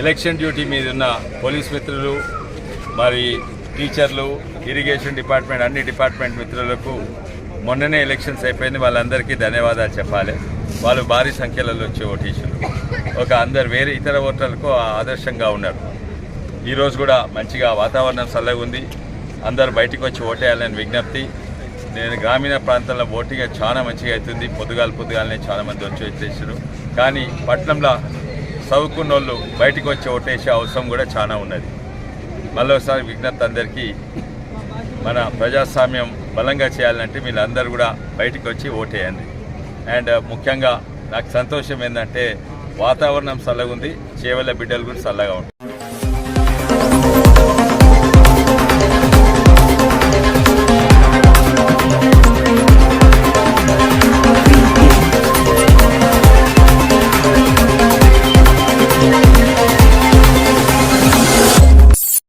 Election duty మీద ఉన్న police మిత్రులు మరి టీచర్లు ఇరిగేషన్ డిపార్ట్మెంట్ అన్ని డిపార్ట్మెంట్ మిత్రులకు మొన్ననే ఎలక్షన్స్ అయిపోయింది. వాళ్ళందరికీ ధన్యవాదాలు చెప్పాలి. వాళ్ళు భారీ సంఖ్యలో వచ్చి ఓటీసులు ఒక అందరు వేరే ఇతర ఓటర్లకు ఆదర్శంగా ఉన్నారు. ఈరోజు కూడా మంచిగా వాతావరణం చల్లగా ఉంది. అందరు బయటకు వచ్చి ఓటేయాలని విజ్ఞప్తి. నేను గ్రామీణ ప్రాంతంలో ఓటింగ్ చాలా మంచిగా అవుతుంది. పొద్దుగాల పొద్దుగాలనే చాలా మంది వచ్చి వచ్చేసారు కానీ పట్నంలో చదువుకున్న వాళ్ళు బయటికి వచ్చి ఓటేసే అవసరం కూడా చాలా ఉన్నది. మళ్ళీసారి విజ్ఞప్తి అందరికీ మన ప్రజాస్వామ్యం బలంగా చేయాలంటే వీళ్ళందరూ కూడా బయటికి వచ్చి ఓటేయండి. అండ్ ముఖ్యంగా నాకు సంతోషం ఏంటంటే వాతావరణం చల్లగా ఉంది చేవల బిడ్డలు కూడా చల్లగా ఉంటాయి